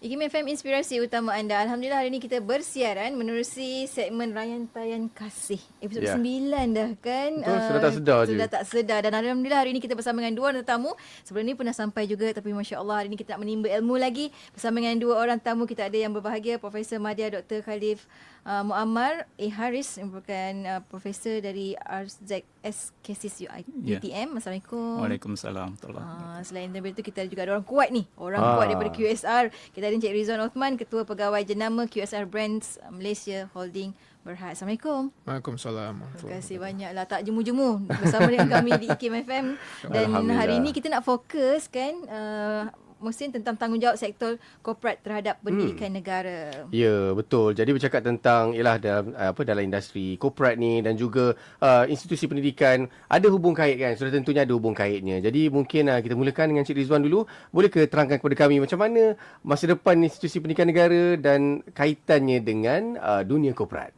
IKIM FM Inspirasi Utama Anda. Alhamdulillah hari ini kita bersiaran menerusi segmen Rayan Tayan Kasih. Episod Ya. yeah. 9 dah kan. Betul, Ah, sudah tak sedar je. Sudah tak sedar. Dan Alhamdulillah hari ini kita bersama dengan dua orang tetamu. Sebelum ni pernah sampai juga tapi Masya Allah hari ini kita nak menimba ilmu lagi. Bersama dengan dua orang tamu kita ada yang berbahagia. Profesor Madya Dr. Khalif uh, Muammar A. Haris yang merupakan uh, Profesor dari RZS Cases Ya. UTM. Assalamualaikum. Waalaikumsalam. Ah, selain daripada itu kita ada juga ada orang kuat ni. Orang Ah. kuat daripada QSR. Kita ada Encik Rizwan Othman, Ketua Pegawai Jenama QSR Brands Malaysia Holding Berhad. Assalamualaikum. Waalaikumsalam. Terima kasih banyaklah tak jemu-jemu bersama dengan kami di IKIM FM. Dan hari ini kita nak fokus kan uh, Muhsin tentang tanggungjawab sektor korporat terhadap pendidikan hmm. negara. Ya, betul. Jadi bercakap tentang ialah dalam uh, apa dalam industri korporat ni dan juga uh, institusi pendidikan ada hubung kait kan. Sudah tentunya ada hubung kaitnya. Jadi mungkin uh, kita mulakan dengan Cik Rizwan dulu. Boleh ke terangkan kepada kami macam mana masa depan institusi pendidikan negara dan kaitannya dengan uh, dunia korporat?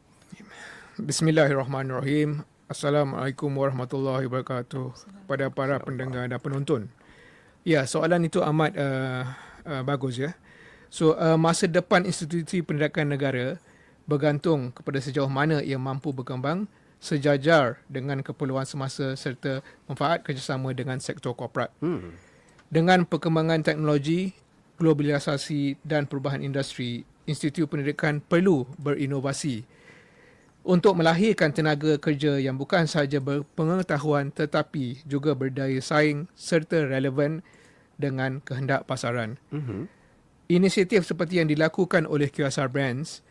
Bismillahirrahmanirrahim. Assalamualaikum warahmatullahi wabarakatuh kepada para pendengar dan penonton. Ya, soalan itu amat uh, uh, bagus ya. So, uh, masa depan institusi pendidikan negara bergantung kepada sejauh mana ia mampu berkembang sejajar dengan keperluan semasa serta manfaat kerjasama dengan sektor korporat. Hmm. Dengan perkembangan teknologi, globalisasi dan perubahan industri, institusi pendidikan perlu berinovasi untuk melahirkan tenaga kerja yang bukan sahaja berpengetahuan tetapi juga berdaya saing serta relevan dengan kehendak pasaran. Mhm. Inisiatif seperti yang dilakukan oleh QSR Brands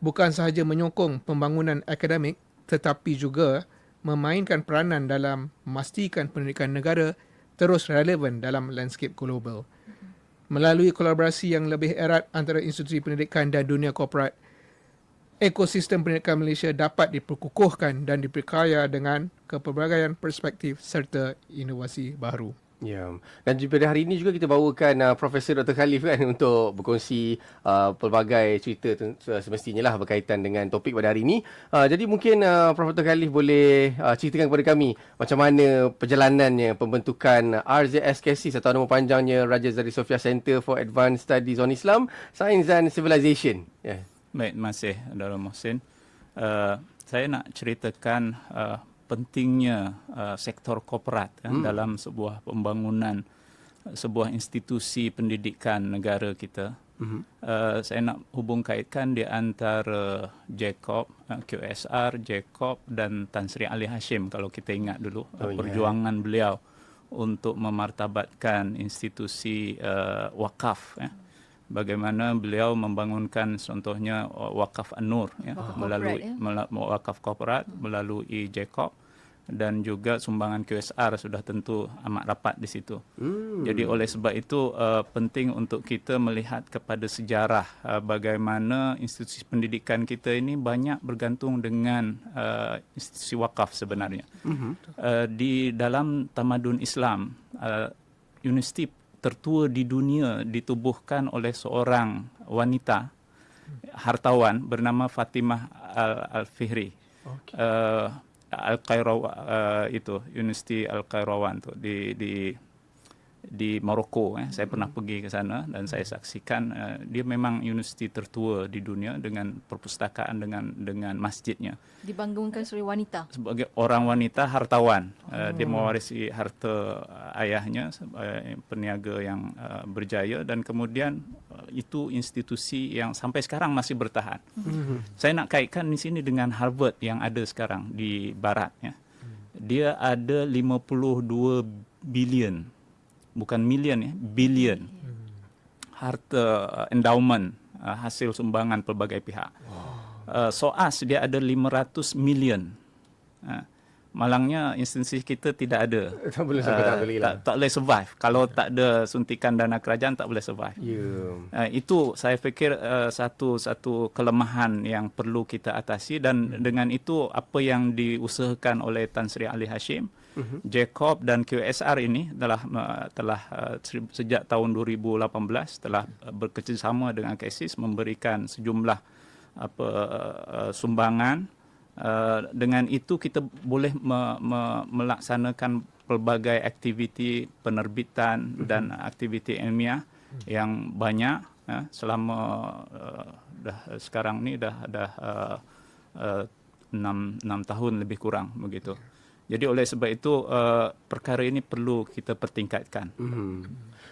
bukan sahaja menyokong pembangunan akademik tetapi juga memainkan peranan dalam memastikan pendidikan negara terus relevan dalam landscape global. Melalui kolaborasi yang lebih erat antara institusi pendidikan dan dunia korporat, ekosistem pendidikan Malaysia dapat diperkukuhkan dan diperkaya dengan kepelbagaian perspektif serta inovasi baru. Ya. Dan pada hari ini juga kita bawakan uh, Profesor Dr. Khalif kan untuk berkongsi uh, pelbagai cerita ten- semestinya lah berkaitan dengan topik pada hari ini. Uh, jadi mungkin uh, Prof. Dr. Khalif boleh uh, ceritakan kepada kami macam mana perjalanannya pembentukan RZS KSIS atau nama panjangnya Raja Zari Sofia Center for Advanced Studies on Islam, Science and Civilization. Yeah. Baik, kasih Dara Mohsin. Uh, saya nak ceritakan uh, pentingnya uh, sektor korporat kan, Hmm. dalam sebuah pembangunan sebuah institusi pendidikan negara kita. Mhm. Uh, saya nak hubung kaitkan di antara Jacob, uh, QSR, Jacob dan Tan Sri Ali Hashim kalau kita ingat dulu Oh, uh, ya. perjuangan beliau untuk memartabatkan institusi uh, wakaf ya. Bagaimana beliau membangunkan contohnya uh, wakaf An-Nur ya Wakaf melalui korporat, ya. wakaf korporat melalui Jacob dan juga sumbangan QSR sudah tentu amat rapat di situ. Hmm. Jadi oleh sebab itu uh, penting untuk kita melihat kepada sejarah uh, bagaimana institusi pendidikan kita ini banyak bergantung dengan uh, institusi wakaf sebenarnya. Mhm. Uh, di dalam tamadun Islam, uh, universiti tertua di dunia ditubuhkan oleh seorang wanita hartawan bernama Fatimah Al- Al-Fihri. Okey. Uh, Al-Qairawan uh, itu Universiti Al-Qairawan tu di di di Morocco eh. Saya pernah pergi ke sana dan saya saksikan uh, dia memang universiti tertua di dunia dengan perpustakaan dengan dengan masjidnya. Dibangunkan oleh wanita. Sebagai orang wanita hartawan, uh, dia mewarisi harta uh, ayahnya sebagai peniaga yang uh, berjaya dan kemudian uh, itu institusi yang sampai sekarang masih bertahan. Saya nak kaitkan di sini dengan Harvard yang ada sekarang di barat ya. Dia ada 52 bilion bukan million ya, billion harta uh, endowment uh, hasil sumbangan pelbagai pihak. Uh, SOAS dia ada 500 million. Uh, malangnya institusi kita tidak ada. Tak boleh tak Uh, boleh tak, tak boleh survive. Kalau tak ada suntikan dana kerajaan tak boleh survive. Ya. Uh, itu saya fikir uh, satu satu kelemahan yang perlu kita atasi dan dengan itu apa yang diusahakan oleh Tan Sri Ali Hashim, Jacob dan QSR ini telah uh, telah uh, se- sejak tahun 2018 telah uh, bekerjasama dengan KSIS memberikan sejumlah apa uh, sumbangan uh, dengan itu kita boleh me, me, melaksanakan pelbagai aktiviti penerbitan dan aktiviti ilmiah yang banyak ya, selama uh, dah sekarang ni dah dah uh, uh, 6 6 tahun lebih kurang begitu. Jadi oleh sebab itu uh, perkara ini perlu kita pertingkatkan. Hmm.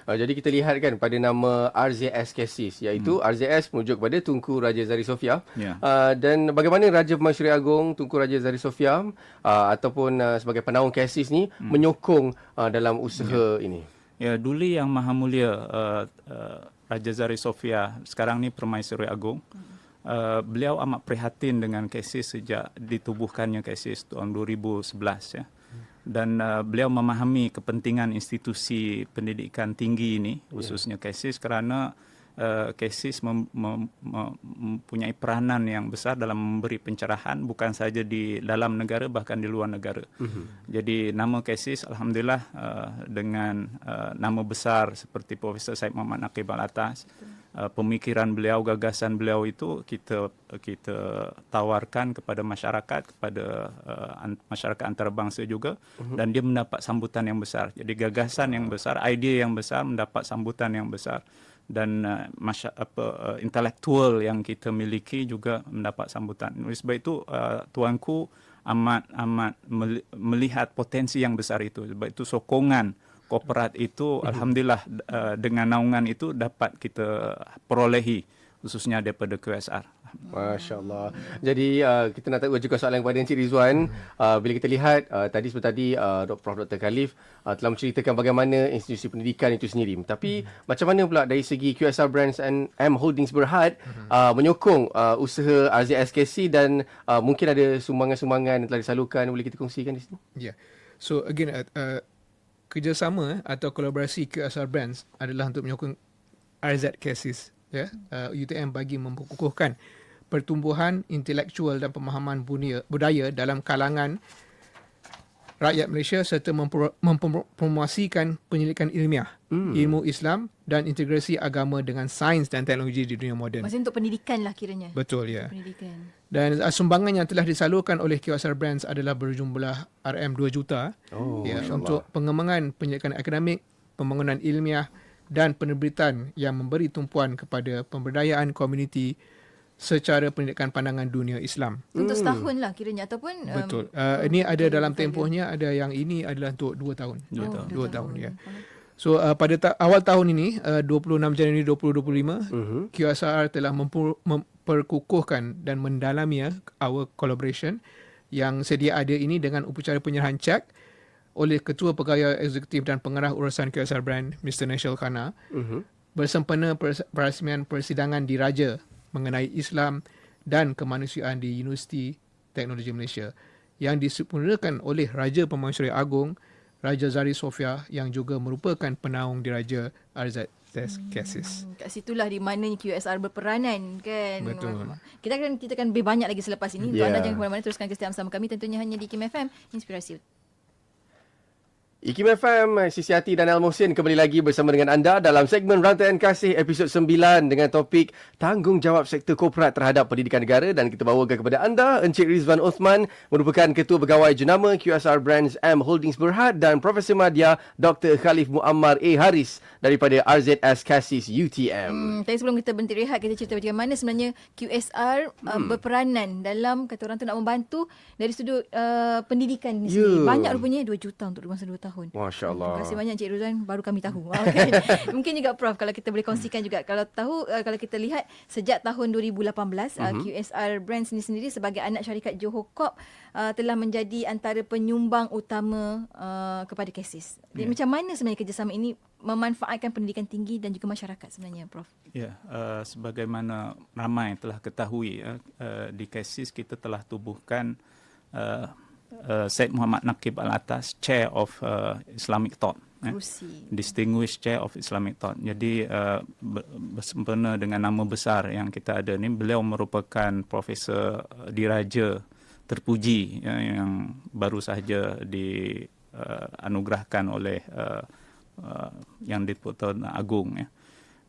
Uh, jadi kita lihat kan pada nama RZS Cases iaitu hmm. RZS merujuk kepada Tunku Raja Zari Sofia. Ya. Uh, dan bagaimana Raja Pemasyuri Agong Tunku Raja Zari Sofia uh, ataupun uh, sebagai penaung Cases ni hmm. menyokong uh, dalam usaha ya. ini. Ya, dulu yang Maha Mulia uh, uh, Raja Zari Sofia sekarang ni Permaisuri Agong. Hmm. Uh, beliau amat prihatin dengan kesis sejak ditubuhkannya kesis tahun 2011 ya. Dan uh, beliau memahami kepentingan institusi pendidikan tinggi ini khususnya kesis kerana uh, kesis mem, mem, mem, mempunyai peranan yang besar dalam memberi pencerahan bukan saja di dalam negara bahkan di luar negara. Uh-huh. Jadi nama kesis alhamdulillah uh, dengan uh, nama besar seperti Profesor Said Muhammad Naqib Al-Atas uh, uh, pemikiran beliau, gagasan beliau itu kita kita tawarkan kepada masyarakat, kepada uh, an, masyarakat antarabangsa juga uh-huh. dan dia mendapat sambutan yang besar. Jadi gagasan yang besar, idea yang besar mendapat sambutan yang besar dan uh, masya, apa uh, intelektual yang kita miliki juga mendapat sambutan. Oleh sebab itu uh, tuanku amat amat melihat potensi yang besar itu. Sebab itu sokongan korporat itu mhm. alhamdulillah uh, dengan naungan itu dapat kita perolehi khususnya daripada QSR. Masya Allah. Jadi uh, kita nak tahu juga soalan kepada Encik Rizwan. Uh, bila kita lihat uh, tadi seperti tadi uh, Prof. Dr. Khalif uh, telah menceritakan bagaimana institusi pendidikan itu sendiri. Tapi hmm. macam mana pula dari segi QSR Brands and M Holdings Berhad uh, menyokong uh, usaha RZSKC dan uh, mungkin ada sumbangan-sumbangan yang telah disalurkan. Boleh kita kongsikan di sini? Ya. Yeah. So again, uh, uh, kerjasama atau kolaborasi QSR Brands adalah untuk menyokong RZ Cases ya. Uh, UTM bagi memperkukuhkan pertumbuhan intelektual dan pemahaman budaya dalam kalangan rakyat Malaysia serta mempromosikan penyelidikan ilmiah, hmm. ilmu Islam dan integrasi agama dengan sains dan teknologi di dunia moden. Maksudnya untuk pendidikan lah kiranya. Betul, ya. Pendidikan. Dan uh, sumbangan yang telah disalurkan oleh QSR Brands adalah berjumlah RM2 juta oh, ya, untuk pengembangan penyelidikan akademik, pembangunan ilmiah dan penerbitan yang memberi tumpuan kepada pemberdayaan komuniti secara pendidikan pandangan dunia Islam. Untuk hmm. setahun lah kiranya ataupun betul. Um, uh, ini ada dalam tempohnya ada yang ini adalah untuk dua tahun. Dua oh, tahun. Dua tahun, tahun ya. So uh, pada ta- awal tahun ini uh, 26 Januari 2025 uh-huh. QSR telah memper- memperkukuhkan dan mendalami ya our collaboration yang sedia ada ini dengan upacara penyerahan cek oleh Ketua Pegawai Eksekutif dan Pengarah Urusan QSR Brand Mr. Nashil Khana uh-huh. bersempena perasmian persidangan di Raja mengenai Islam dan kemanusiaan di Universiti Teknologi Malaysia yang disempurnakan oleh Raja Pemansuri Agong Raja Zari Sofia yang juga merupakan penaung diraja Arzat Test Cases. Hmm, kat situlah di mana QSR berperanan kan. Betul. Kita akan kita akan lebih banyak lagi selepas ini. Yeah. Untuk anda jangan ke mana-mana teruskan kesetiaan bersama kami tentunya hanya di Kim FM Inspirasi IKIM FM, Sisi Hati dan Al Mohsin kembali lagi bersama dengan anda dalam segmen Rantaian Kasih episod 9 dengan topik Tanggungjawab Sektor Korporat terhadap Pendidikan Negara dan kita bawakan kepada anda Encik Rizvan Osman merupakan Ketua Pegawai Jenama QSR Brands M Holdings Berhad dan Profesor Madya Dr. Khalif Muammar A. Haris daripada RZS Cassis UTM. Hmm, tadi sebelum kita berhenti rehat kita cerita bagaimana sebenarnya QSR uh, hmm. berperanan dalam kata orang tu nak membantu dari sudut uh, pendidikan ni yeah. sendiri. Banyak rupanya 2 juta untuk masa 2 tahun tahun. Masya Allah. Terima kasih banyak Encik Ruzan. Baru kami tahu. Okay. Mungkin juga Prof kalau kita boleh kongsikan juga. Kalau tahu, uh, kalau kita lihat sejak tahun 2018, uh-huh. uh, QSR Brand sendiri-sendiri sebagai anak syarikat Johor Corp uh, telah menjadi antara penyumbang utama uh, kepada KESIS. Jadi yeah. macam mana sebenarnya kerjasama ini memanfaatkan pendidikan tinggi dan juga masyarakat sebenarnya Prof? Ya, yeah, uh, sebagaimana ramai telah ketahui uh, uh, di KESIS kita telah tubuhkan uh, uh, Said Muhammad Naqib Al-Atas, Chair of uh, Islamic Thought. Eh? Distinguished Chair of Islamic Thought. Jadi uh, bersempena dengan nama besar yang kita ada ni, beliau merupakan Profesor uh, Diraja terpuji ya, yang baru sahaja dianugerahkan uh, oleh uh, uh, yang Diputan Agung. Ya.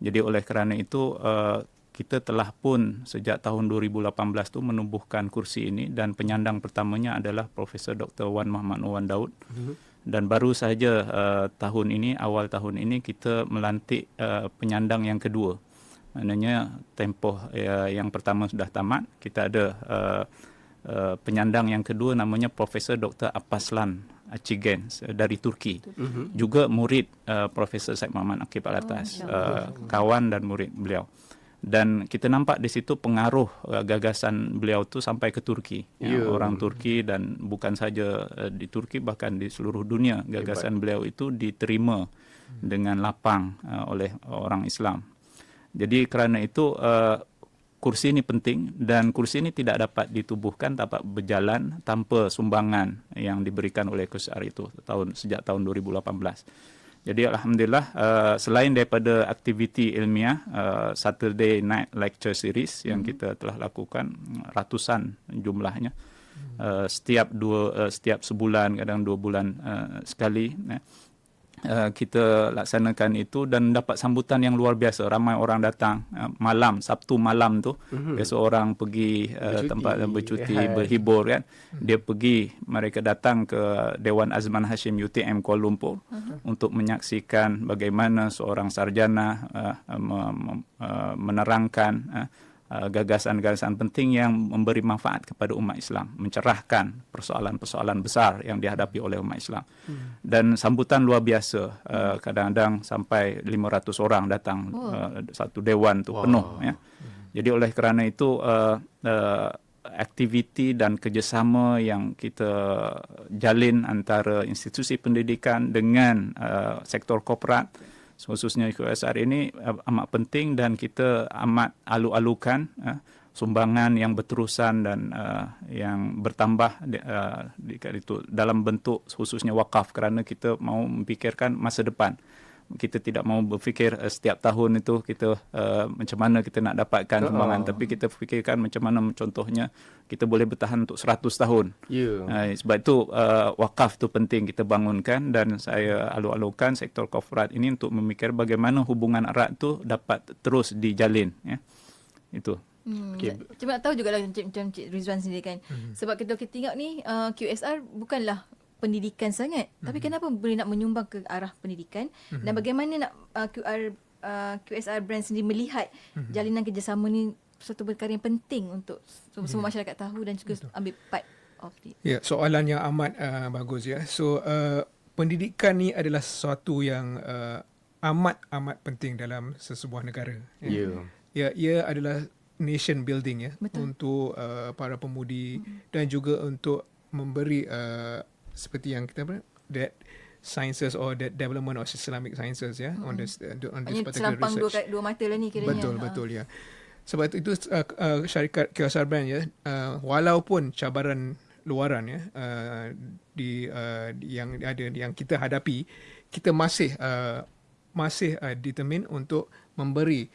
Jadi oleh kerana itu, uh, kita telah pun sejak tahun 2018 tu menubuhkan kursi ini dan penyandang pertamanya adalah Profesor Dr. Wan Muhammad Wan Daud. Uh-huh. Dan baru sahaja uh, tahun ini awal tahun ini kita melantik uh, penyandang yang kedua Maknanya tempoh uh, yang pertama sudah tamat, kita ada uh, uh, penyandang yang kedua namanya Profesor Dr. Apaslan Acigen dari Turki. Uh-huh. Juga murid uh, Profesor Said Muhammad Akib Alatas, oh, uh, kawan dan murid beliau. Dan kita nampak di situ pengaruh uh, gagasan beliau tu sampai ke Turki. Yeah. Ya, orang Turki dan bukan saja uh, di Turki bahkan di seluruh dunia gagasan Hebat. beliau itu diterima hmm. dengan lapang uh, oleh orang Islam. Jadi kerana itu uh, kursi ini penting dan kursi ini tidak dapat ditubuhkan dapat berjalan tanpa sumbangan yang diberikan oleh KUSR itu tahun sejak tahun 2018. Jadi alhamdulillah uh, selain daripada aktiviti ilmiah uh, Saturday Night Lecture Series yang hmm. kita telah lakukan ratusan jumlahnya uh, setiap dua uh, setiap sebulan kadang dua bulan uh, sekali uh, uh, kita laksanakan itu dan dapat sambutan yang luar biasa ramai orang datang uh, malam Sabtu malam tu mm-hmm. biasa orang pergi uh, bercuti. tempat bercuti yeah. berhibur kan mm-hmm. dia pergi mereka datang ke Dewan Azman Hashim UTM Kuala Lumpur mm-hmm. untuk menyaksikan bagaimana seorang sarjana uh, uh, menerangkan uh, Uh, gagasan-gagasan penting yang memberi manfaat kepada umat Islam, mencerahkan persoalan-persoalan besar yang dihadapi oleh umat Islam. Hmm. Dan sambutan luar biasa, uh, kadang-kadang sampai 500 orang datang oh. uh, satu dewan tu wow. penuh ya. Jadi oleh kerana itu uh, uh, aktiviti dan kerjasama yang kita jalin antara institusi pendidikan dengan uh, sektor korporat khususnya QSR ini uh, amat penting dan kita amat alu-alukan uh, sumbangan yang berterusan dan uh, yang bertambah uh, di, dalam bentuk khususnya wakaf kerana kita mau memikirkan masa depan kita tidak mau berfikir uh, setiap tahun itu kita uh, macam mana kita nak dapatkan sumbangan oh. tapi kita fikirkan macam mana contohnya kita boleh bertahan untuk 100 tahun. Yeah. Uh, sebab itu uh, wakaf tu penting kita bangunkan dan saya alu-alukan sektor korporat ini untuk memikir bagaimana hubungan erat tu dapat terus dijalin ya. Itu. Hmm, okay. Cuma tahu juga lah macam, macam Cik Rizwan sendiri kan. Hmm. Sebab kita kita tengok ni uh, QSR bukanlah pendidikan sangat. Mm-hmm. Tapi kenapa boleh nak menyumbang ke arah pendidikan mm-hmm. dan bagaimana nak uh, QR uh, QSR brand sendiri melihat mm-hmm. jalinan kerjasama ni satu perkara yang penting untuk semua yeah. masyarakat tahu dan juga Betul. ambil part of it. Ya, yeah, soalan yang amat uh, bagus ya. So uh, pendidikan ni adalah sesuatu yang uh, amat amat penting dalam sesebuah negara. Ya. Yeah. Ya, ia adalah nation building ya Betul. untuk uh, para pemudi mm-hmm. dan juga untuk memberi uh, seperti yang kita apa that sciences or that development of Islamic sciences ya yeah, on this uh, on this particular research. dua dua mata lah ni kiranya. Betul ha. betul ya. Sebab itu, itu uh, uh, syarikat QSR Brand ya uh, walaupun cabaran luaran ya uh, di uh, yang ada yang kita hadapi kita masih uh, masih uh, determine untuk memberi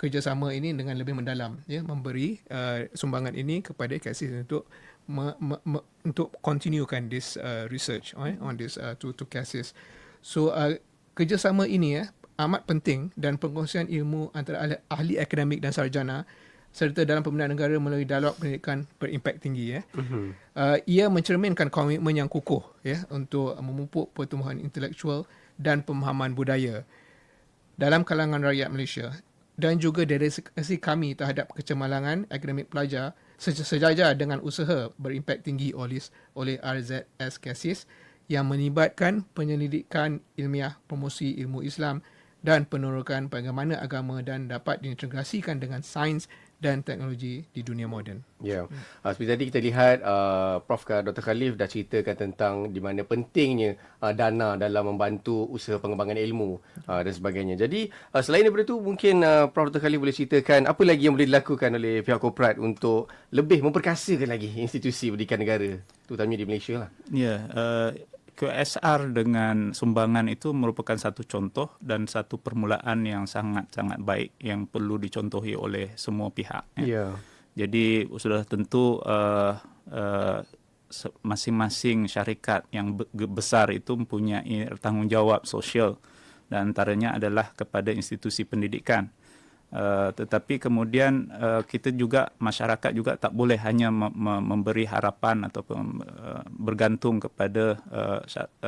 kerjasama ini dengan lebih mendalam ya memberi uh, sumbangan ini kepada KSIS untuk me, me, me, untuk continuekan this uh, research right, on this uh, two two cases. So uh, kerjasama ini ya amat penting dan pengkongsian ilmu antara ahli, ahli akademik dan sarjana serta dalam pembinaan negara melalui dialog pendidikan berimpak tinggi ya. Uh-huh. Uh, ia mencerminkan komitmen yang kukuh ya untuk memupuk pertumbuhan intelektual dan pemahaman budaya dalam kalangan rakyat Malaysia dan juga dedikasi kami terhadap kecemalangan akademik pelajar sejajar dengan usaha berimpak tinggi oleh oleh RZS Casis yang melibatkan penyelidikan ilmiah promosi ilmu Islam dan penerokan bagaimana agama dan dapat diintegrasikan dengan sains dan teknologi di dunia moden. Ya. Yeah. Uh, seperti tadi kita lihat uh, Prof Dr. Khalif dah ceritakan tentang di mana pentingnya uh, dana dalam membantu usaha pengembangan ilmu uh, dan sebagainya. Jadi uh, selain daripada itu mungkin uh, Prof Dr. Khalif boleh ceritakan apa lagi yang boleh dilakukan oleh pihak korporat untuk lebih memperkasakan lagi institusi pendidikan negara terutamanya di Malaysia lah. Ya. Yeah, uh, QSR dengan sumbangan itu merupakan satu contoh dan satu permulaan yang sangat-sangat baik yang perlu dicontohi oleh semua pihak. Ya. Yeah. Jadi sudah tentu uh, uh, masing-masing syarikat yang besar itu mempunyai tanggungjawab sosial dan antaranya adalah kepada institusi pendidikan. Uh, tetapi kemudian uh, kita juga masyarakat juga tak boleh hanya memberi harapan atau uh, bergantung kepada uh,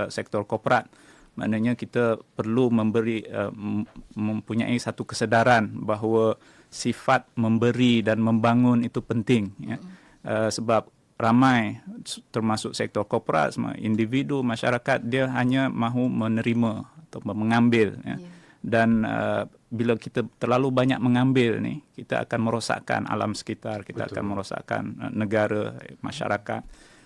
sektor korporat maknanya kita perlu memberi uh, mem- mempunyai satu kesedaran bahawa sifat memberi dan membangun itu penting ya. Uh, sebab ramai termasuk sektor korporat individu masyarakat dia hanya mahu menerima atau mengambil ya. Ya. Dan uh, bila kita terlalu banyak mengambil ni kita akan merosakkan alam sekitar kita Betul. akan merosakkan uh, negara masyarakat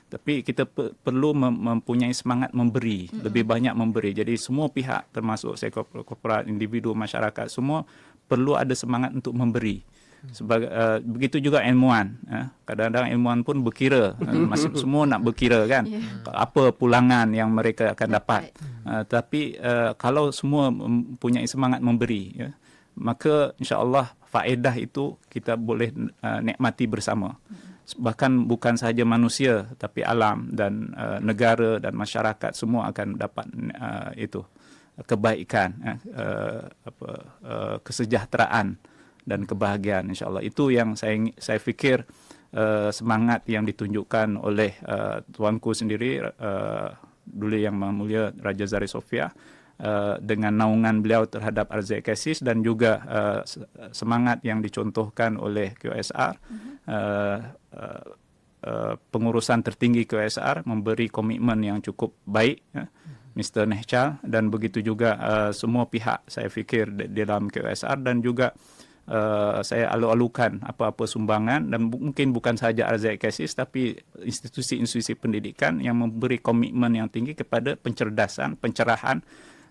tapi kita pe- perlu mem- mempunyai semangat memberi mm-hmm. lebih banyak memberi jadi semua pihak termasuk sektor korporat individu masyarakat semua perlu ada semangat untuk memberi sebagai uh, begitu juga ilmuwan ya. kadang-kadang ilmuwan pun berkira uh, masih semua nak berkira kan Ya. apa pulangan yang mereka akan dapat. Uh, tapi uh, kalau semua mempunyai semangat memberi ya maka insyaallah faedah itu kita boleh uh, nikmati bersama bahkan bukan sahaja manusia tapi alam dan uh, negara dan masyarakat semua akan dapat uh, itu kebaikan uh, apa uh, kesejahteraan dan kebahagiaan insyaallah itu yang saya saya fikir uh, semangat yang ditunjukkan oleh uh, tuanku sendiri uh, dulu yang Mulia Raja Zari Sofia uh, dengan naungan beliau terhadap RZKSIS dan juga uh, se- semangat yang dicontohkan oleh QSR uh, uh, uh, pengurusan tertinggi QSR memberi komitmen yang cukup baik ya. Mr. Nehchal dan begitu juga uh, semua pihak saya fikir di di dalam QSR dan juga uh, saya alu-alukan apa-apa sumbangan dan bu- mungkin bukan sahaja RZKSIS tapi institusi-institusi pendidikan yang memberi komitmen yang tinggi kepada pencerdasan, pencerahan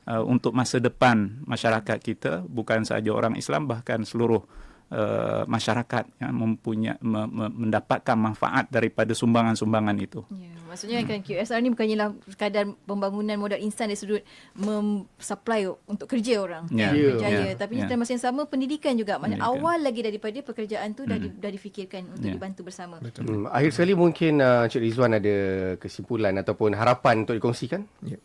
uh, untuk masa depan masyarakat kita bukan sahaja orang Islam bahkan seluruh uh, masyarakat yang mempunyai me, me, mendapatkan manfaat daripada sumbangan-sumbangan itu. Ya, maksudnya kan QSR ni bukannya lah sekadar pembangunan modal instan dari sudut mem-supply untuk kerja orang Ya, yang ya, berjaya. ya, Tapi ya. dalam masa yang sama pendidikan juga. Maknanya Pendidikan. awal lagi daripada pekerjaan tu dah, di, dah difikirkan untuk Ya. dibantu bersama. Hmm, akhir sekali mungkin uh, Encik Rizwan ada kesimpulan ataupun harapan untuk dikongsikan? Yeah.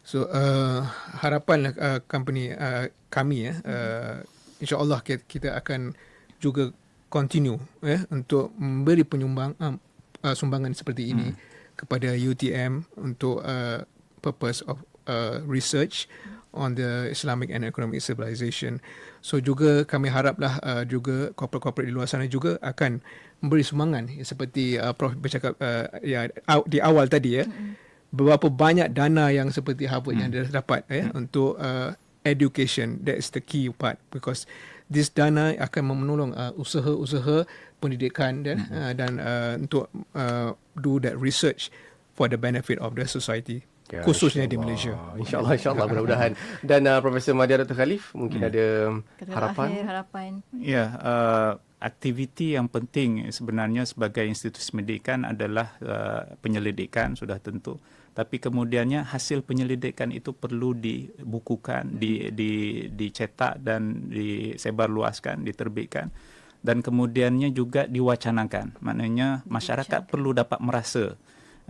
So uh, harapan uh, company uh, kami ya uh, insyaallah kita, akan juga continue ya untuk memberi penyumbang uh, sumbangan seperti ini kepada UTM untuk uh, purpose of uh, research on the Islamic and economic civilization. So juga kami haraplah uh, juga korporat-korporat di luar sana juga akan memberi sumbangan ya, seperti uh, Prof bercakap uh, ya di awal tadi ya. Berapa banyak dana yang seperti Harvard yang dia dapat ya untuk uh, education that is the key part because this dana akan menolong uh, usaha-usaha pendidikan dan uh, dan uh, untuk uh, do that research for the benefit of the society Ya, khususnya di. Malaysia. InsyaAllah, insyaAllah mudah-mudahan. Dan uh, Profesor Madya Dr. Khalif mungkin ada Kata harapan? akhir harapan. Ya, uh, aktiviti yang penting sebenarnya sebagai institusi pendidikan adalah uh, penyelidikan sudah tentu. Tapi kemudiannya hasil penyelidikan itu perlu dibukukan, di, di, dicetak dan disebarluaskan, diterbitkan. Dan kemudiannya juga diwacanakan. Maknanya masyarakat perlu dapat merasa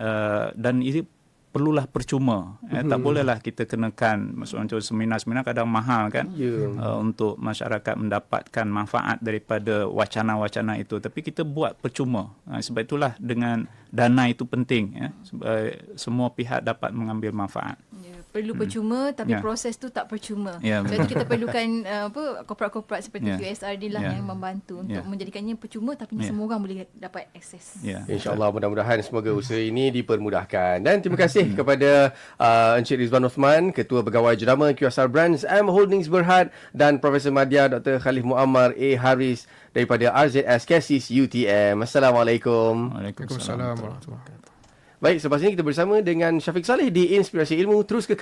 uh, dan ini perlulah percuma. Eh, tak bolehlah kita kenakan maksudnya macam seminar-seminar kadang mahal kan Ya. uh, untuk masyarakat mendapatkan manfaat daripada wacana-wacana itu. Tapi kita buat percuma. Uh, sebab itulah dengan dana itu penting ya Sebab semua pihak dapat mengambil manfaat Ya, perlu percuma tapi Ya. proses tu tak percuma. Ya, Jadi kita perlukan uh, apa korporat-korporat seperti Ya. QSR ni lah Ya. yang membantu untuk Ya. menjadikannya percuma tapi Ya. semua orang boleh dapat akses. ya InsyaAllah mudah-mudahan semoga usaha ini dipermudahkan. Dan terima kasih kepada uh, Encik Rizwan Osman, Ketua Pegawai Jenama QSR Brands M Holdings Berhad dan Profesor Madya Dr. Khalif Muammar A. Haris daripada RZS Casis UTM. Assalamualaikum. Waalaikumsalam warahmatullahi wabarakatuh. Baik, selepas ini kita bersama dengan Syafiq Saleh di Inspirasi Ilmu. Terus ke